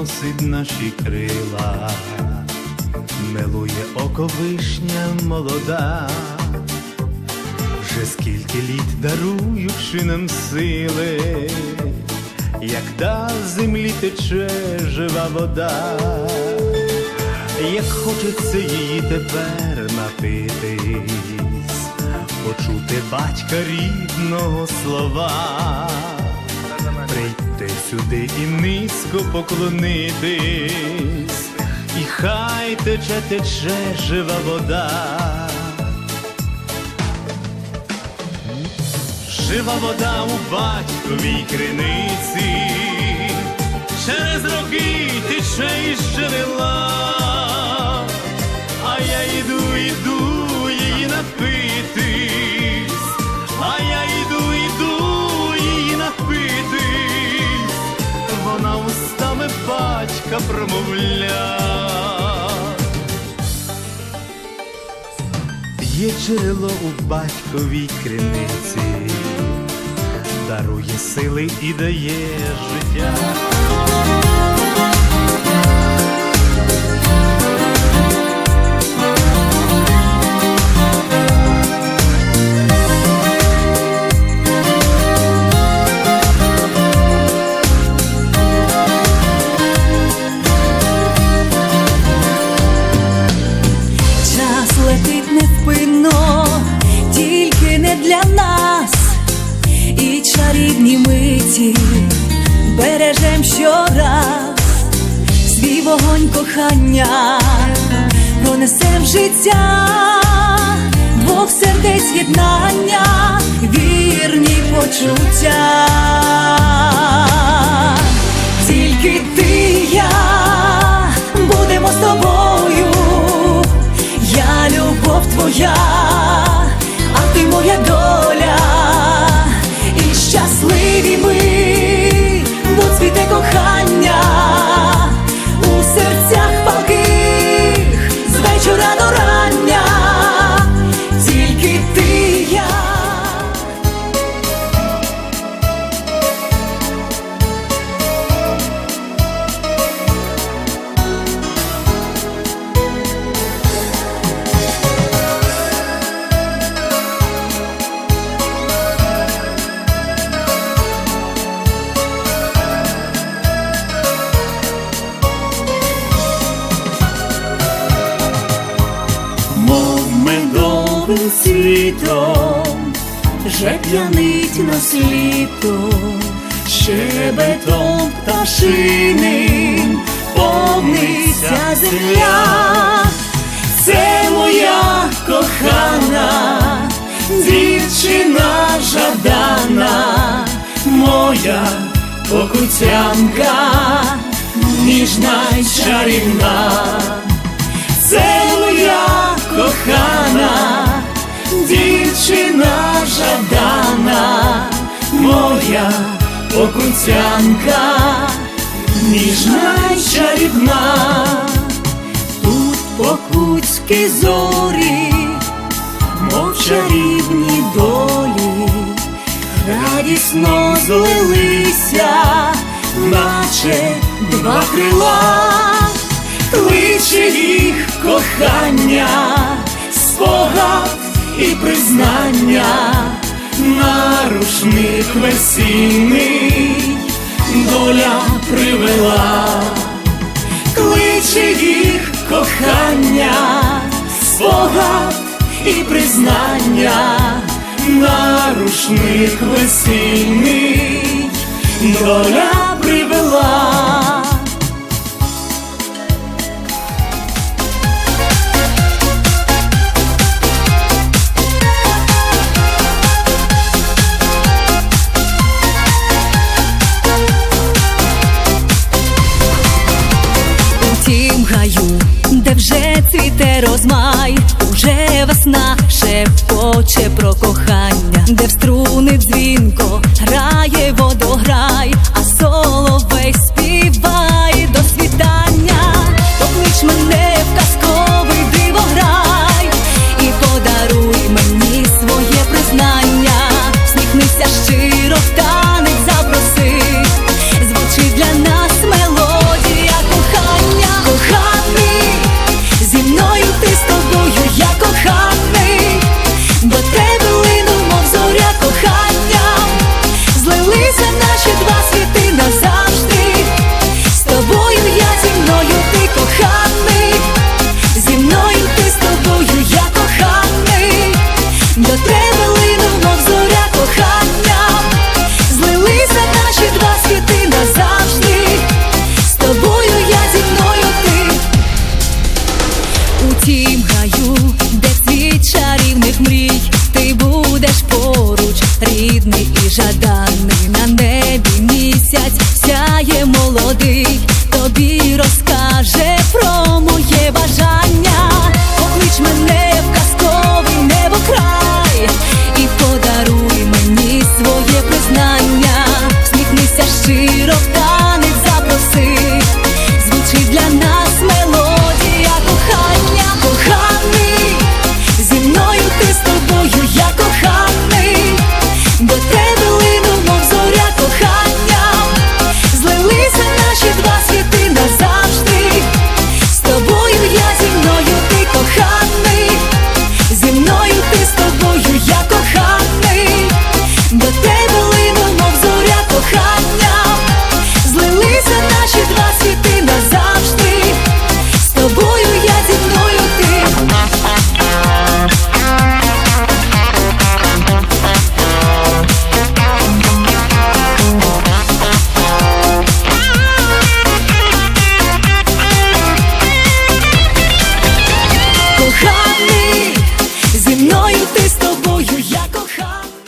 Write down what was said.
носить наші крила, милує око вишня молода, вже скільки літ даруючи нам сили, як та землі тече жива вода, як хочеться її тепер напитись, почути батька рідного слова прийти сюди і низько поклонитись, і хай тече, тече жива вода. Жива вода у батьковій криниці, через роки тече із джерела, устами батька промовля. Є джерело у батьковій криниці, дарує сили і дає життя. Чарівні миті бережем щораз, свій вогонь кохання пронесем життя, двох сердець єднання, вірні почуття. Тільки ти я будемо з тобою. Я любов твоя, медовим світом, вже п'янить нас літо, щебетом пташиним повниться земля, це моя кохана, дівчина жадана, моя покутянка, ніжна й чарівна. Це моя кохана, дівчина жадана, моя покутянка, ніжна й чарівна, тут покутські зорі, мов чарівні долі, радісно злилися, наче два крила. Кличе їх кохання, спогад і признання, на рушник весільний доля привела, кличе їх кохання, спогад і признання, на рушник весільний доля привела. Шепоче про кохання, де в струни дзвінко грає водограй, а соловей співає жаданий